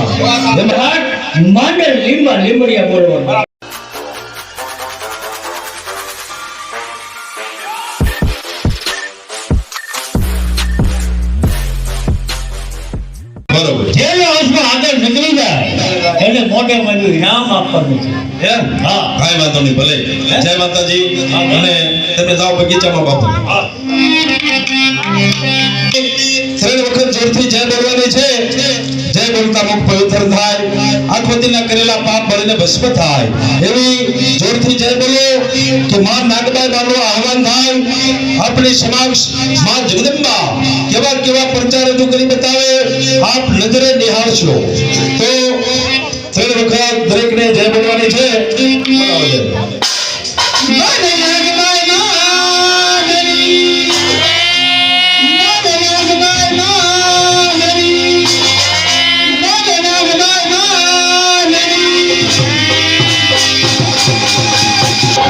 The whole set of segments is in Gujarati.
લેવાતા એમાં હાટ માંડલ બોલવાનું. એને મોટે મોટું ઇનામ આપવાનું છે. એમ? હા. કાંઈ વાંધો નહીં ભલે. જય માતાજી. અને તમે જાઓ બગીચામાં બાપુ. ત્રણ વખત જોરથી જય બોલવાની છે. જય બોલતા મુખ પવિત્ર થાય. દીના કરેલા પાપ ભરીને ભસ્મ થાય. એવી જોરથી જય બોલો કે માં નાગબાઈ બાનું આહવાન થાય. આપણી સમક્ષમાં જગદંબા કેવા કેવા પ્રચાર રજૂ કરી બતાવે. આપ નજરે નિહાળશો. તો ત્રણ વખત દરેકને જય બોલવાની છે.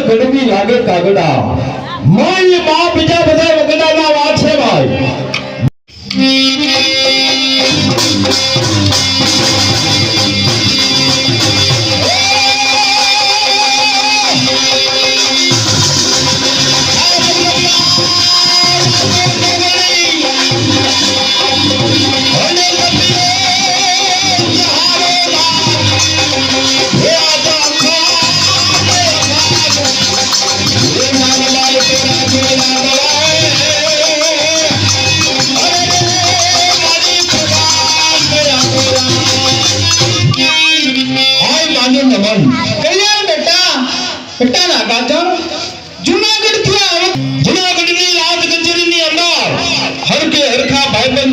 ગડવી લાગે કાગડા માયમાં બીજા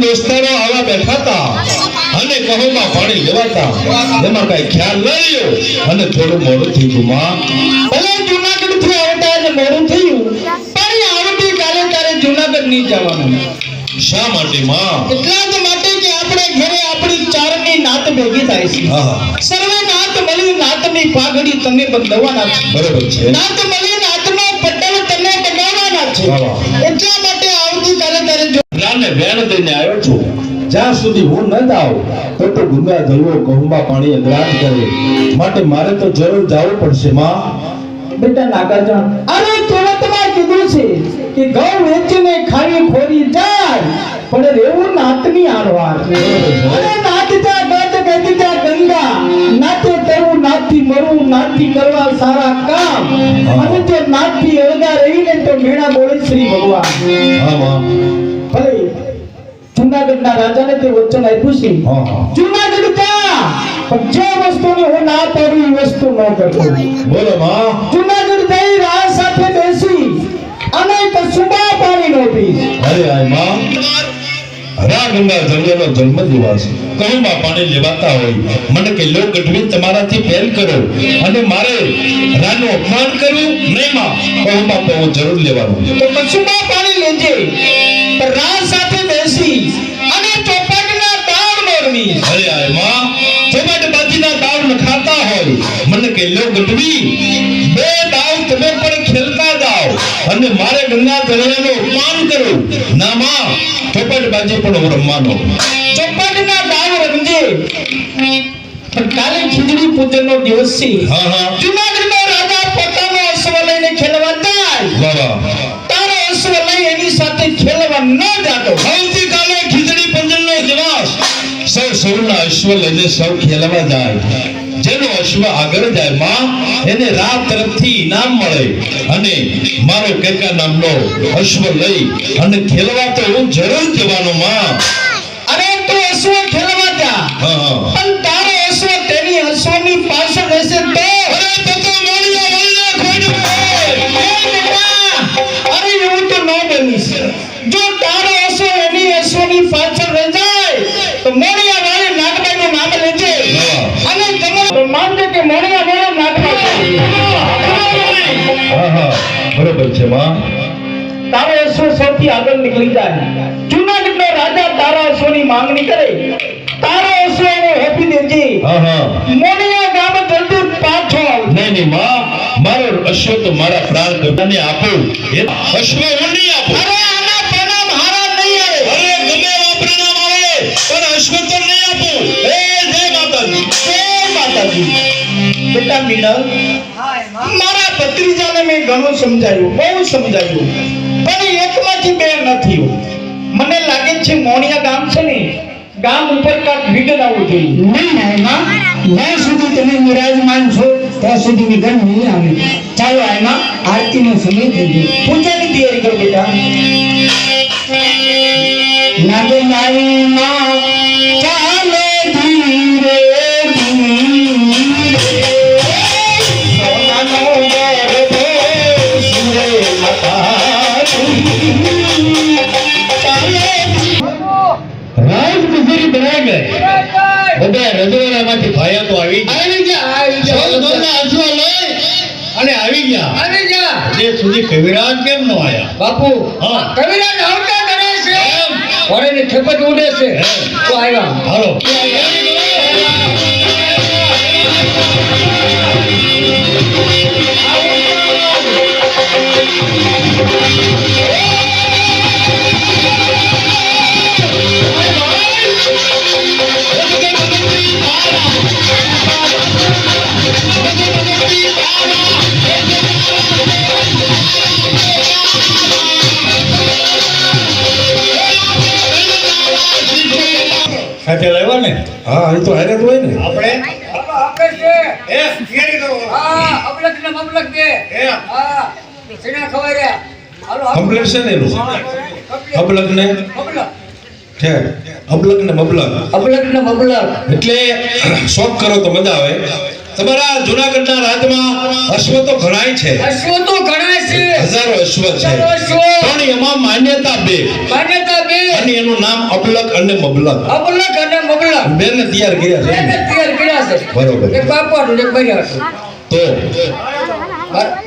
દોસ્તારો આવા બેઠા હતા અને કહોમાં પાણી લેવાતા. ખ્યાલ ન રહ્યો. અને થોડું મોડું થઈ ગયું, માં. ભલે જુનાગઢથી આવતા મોડું થયું નહીં જવાનું. શા માટે માં? એટલા જ માટે કે આપણે ઘરે આપણી ચારની નાત ભેગી થાય છે. સર્વે નાત મળી નાતની પાઘડી તમે બંધવાના છે. બરોબર છે. નાત મળી નાતનો પટલ તમે બનાવવાના છે. એટલા માટે આવતી કાલે તારે જો રાને બેન દઈને આવ્યો છું. જ્યાં સુધી હું ન જાઉં તો તો ગુંગા જલવો કહુંબા પાણી અગ્રાટ કરે. માટે મારે તો જરૂર જવું પડશે માં. બેટા નાગાર્જુન અરે કહેવતમાં કીધું છે. કે ઘઉં વેચીને ખાઈ ખોરી જાય. પણ રેવું નાતની આરવાર અરે નાત ગત ગદ ગંગા. નાતે તરું નાથી મરું નાથી કરવા સારા કામ. અને જો નાથી અળગા રહીને તો મેણા બોલે શ્રી ભગવાન. ભલે જુનાગઢના રાજાને તે વચન આપ્યું છે. જુનાગઢ કા? પણ જે વસ્તુની હું ના પાડું એ વસ્તુ ન કરતો. બોલો માં જુનાગઢ જઈ રાહ સાથે બેસી. અને કસુબા પાણી નો અરે આયમાં. રા જળિયાનો જન્મ દિવસ. કહીમાં પાણી લેવાતા હોય. મને કે લો ગઢવી તમારાથી ફેલ કરો. અને મારે રાનું અપમાન કર્યું નહીં માં. કયુંમાં તો જરૂર લેવાનું. તો કસુબા પાણી લેજે. પણ રા સાથે બેસી અને ચોપાટના દાળ મોરવી. અરે આયમાં. ચોમાટ બાજીના દાળ ખાતા હોય. મને કે લો ગઢવી બે દાળ તમે પણ જાઓ અને મારે ગંગા જળિયાનો અપમાન કરો ના માં ચોપાટ બાજી પણ હું રમવાનો. ચોપાટના દાળ રમજે પણ કાલે ખીચડી પૂજનનો દિવસ છે. હા હા. જુનાગઢનો રાજા પોતાનો અશ્વ લઈને ખેલવા જાય. વાહ તારો અશ્વ લઈ એની સાથે ખેલવા ન જાતો. આવતીકાલે ખીચડી પૂજનનો દિવસ. સૌ સૌના અશ્વ લઈને સૌ ખેલવા જાય. જેનો અશ્વ આગળ જાય. માં એને તરફથી ઇનામ મળે અને મારો કેકા નામનો અશ્વ લઈ અને ખેલવા તો હું જરૂર જવાનો માં. અરે તું અશ્વ ખેલવા જા. પણ તારો અશ્વ તેની અશ્વની પાછળ રહેશે બરોબર છે માં તારો અશ્વ સૌથી આગળ નીકળી જાય. જુનાગઢનો રાજા તારા અશ્વની માંગણી કરે. તારો અશ્વ એને હેપી દેજે. હા હા. મોનિયા ગામ જલ્દી પાછો નહીં નહીં માં મારો અશ્વ તો મારા પ્રાણ ગંગાને આપો. અશ્વ હું નહીં આપું. અરે આના પ્રણામ હારા નહીં આવે. અરે ગમે એવા પરિણામ આવે પણ અશ્વ તો નહીં આપું. એ જય માતાજી. જય માતાજી. બેટા મીનલ મારા મેં ઘણું સમજાવ્યું બહુ સમજાવ્યું પણ એકમાંથી બે નથી મને લાગે છે મોણિયા ગામ છે ને ગામ ઉપર કાંઈક વિઘન આવવું જોઈએ. નહીં ના એમાં જ્યાં સુધી તમે વિરાજમાન છો ત્યાં સુધી વિઘન નહીં આવે. ચાલો એમાં આરતીનો સમય થઈ ગયો. પૂજાની તૈયારી કરો બેટા. નાગે નાઈમાં કુસરી બનાઈ ગઈ બધા રજવાડામાંથી ભાઈઓ તો આવી ગયા. આવી જા આવી જા સૌ લઈ અને આવી ગયા. આવી ગયા. હજી સુધી કવિરાજ કેમ ન આવ્યા બાપુ હા. કવિરાજ આવતા કરે છે. ઘોડેની ખેપત ઉડે છે. તો આવ્યા હાલો. હા એ તો હારે જ હોય ને. આપણે? આપણે છે. એ તૈયારી કરો. હા અબલક ને મબલક છે. એ. હા સીના ખવાય રહ્યા. હાલો હાલો. છે ને એનું? અબલક ને? મબલક છે. અબલક ને મબલક અબલક ને બબલક એટલે શોખ કરો તો મજા આવે. તમારા જુનાગઢના રાજમાં અશ્વ તો ઘણાય છે. અશ્વ તો ઘણાય છે. હજારો અશ્વ છે. પણ એમાં માન્યતા બે. માન્યતા બે. અને એનું નામ અબલક અને મબલક અબલક અને મબલક બેને તૈયાર કર્યા છે. એને તૈયાર કર્યા છે. બરોબર. એક બાપાનું એક બૈરાનું. તો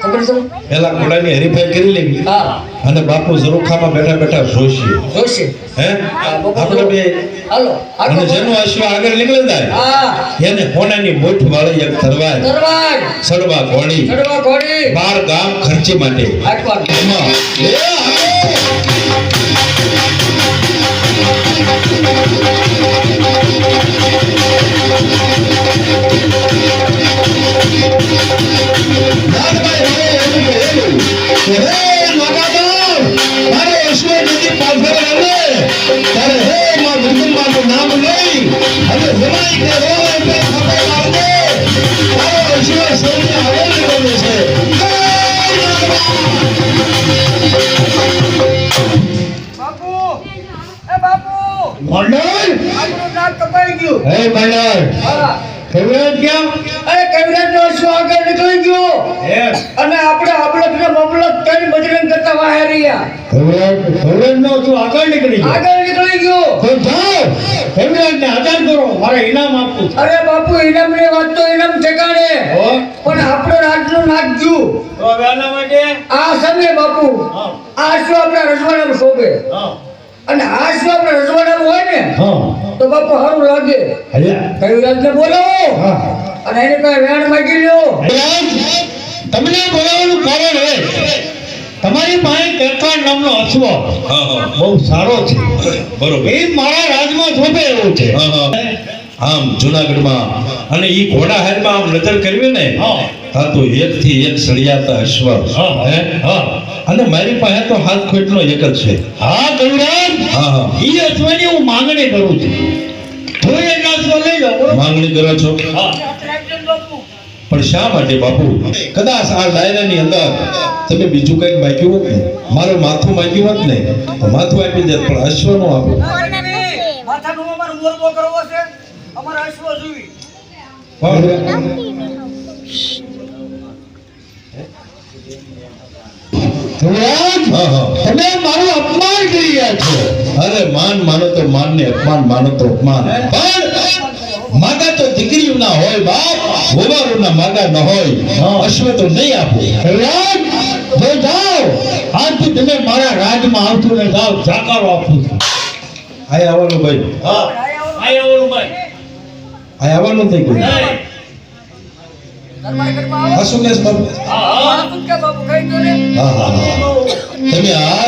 ખબર છે? પેલા ઘોડાની હરીફાઈ કરી લેવી હા. અને બાપુ ઝરૂખામાં બેઠા બેઠા જોશીએ જોશે. હે? આપણે બે હાલો અને આગળ જેનું અશ્વ આગળ નીકળી જાય એને હોનાની મોઠ વાળી એક તરવાર તરવાર સડવા ઘોડી. ચડવા ઘોડી. બાર ગામ ખર્ચી માટે. મંડળ? આપણું નાક કપાઈ ગયું. હે મંડળ હા. કવિરાજ ક્યાં? અરે કવિરાજ નો અશ્વ આગળ નીકળી ગયો. અને આપણે આપણે ને મબલક બજરંગ કરતા વાહે રહ્યા. હવે નો તું આગળ નીકળી ગયો. આગળ નીકળી ગયો. તો જાઓ કવિરાજ ને આધાર કરો મારે ઇનામ આપવું અરે બાપુ ઇનામની વાત તો ઇનામ ઠેકાણે. પણ આપણો રાજનું નાખજો તો આના માટે? આ સમય બાપુ આ શું આપણા રજવાડામાં શોભે? અને આ શું આપણા રજવાડામાં હોય ને? તો બાપુ સારું લાગે. કયું રાજ ને બોલાવો અને એને કઈ વેણ માગી લ્યો. તમને બોલાવવાનું કારણ એ તમારી પાસે કેરકાળ નામનો અશ્વ બહુ સારો છે. બરોબર. એ મારા રાજમાં શોભે એવું છે. આમ જુનાગઢમાં અને એ ઘોડા હારમાં આમ નજર કરવી ને હા. તો એક થી એક સળિયાતા અશ્વ. અને મારી પાસે તો હાથ ખોટનો એક જ છે. હા કવિરાજ હા હા. એ અશ્વની હું માંગણી કરું છું. માંગણી કરો છો? હા. પણ શા માટે બાપુ? કદાચ આ ડાયરાની અંદર તમે બીજું કંઈક માગ્યું હોત ને. મારું માથું માગ્યું હોત ને, તો માથું આપી દે પણ આપો અશ્વ તમે મારું અપમાન કરી રહ્યા અરે, માન માનો તો માન ને, અપમાન માનો તો અપમાન. પણ માતા તો દીકરીઓ ના હોય બાપ હોવારો ના ન હોય હા. અશ્વ તો નહીં આપો. જો જાઓ આજથી તમે મારા રાજમાં આવતું ને જાઓ જાકારો આપું છું. આય આવવાનું ભાઈ. હા. આ આવવાનું ભાઈ. આય આવવાનું થઈ ગયું. નહીં. આ શું હા હા. બાપુ કઈ દો ને. હા હા હા. તમે આ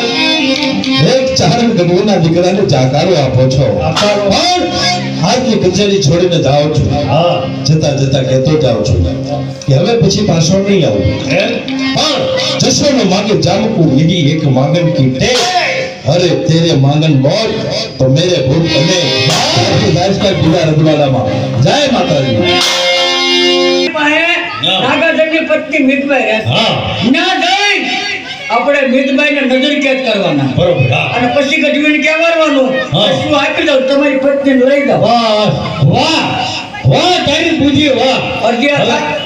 એક ગઢવીના દીકરાને જાકારો આપો છો. પણ આજની કચેરી છોડીને જાઓ છો. હા. જતા જતા કહેતો જાઓ છો. કે હવે પછી પાછો નહીં આવું? પણ જશોનો માગે જામકું એની એક માંગન કી ટેક અરે તેરે માંગન બોલ તો મેરે ભૂલ તમે રાજકાર પીડા રજવાડામાં. જય માતાજી. નાગાજનની પત્ની રહેશે. ના. આપણે ને નજર કેદ કરવાના. બરોબર અને પછી ગઢવીને કહેવાનું હા. શું આપી દઉં તમારી પત્ની લઈ જાઓ. વાહ વાહ વાહ તારી બુદ્ધિ વાહ. અડધી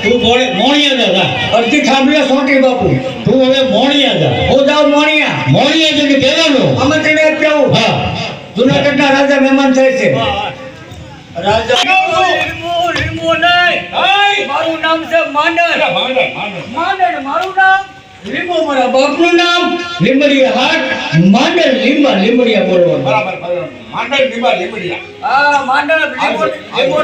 તું મોડે મોણિયા જા જા. અડધી થાંભલા સોંટી બાપુ. તું હવે મોણિયા દા હું જાવ મોણિયા. મોણિયા જઈને કહેવાનું અમે તને આવું હા. જુનાગઢના રાજા મહેમાન થાય છે. રાજા મારું નામ છે માંડર માંડર મારું નામ? લીંબો મારા બાપનું નામ લીંબડિયા હાટ માંડર લીંબા લીંબડિયા બોલવાનું. હા માંડલ લીંબો લીંબો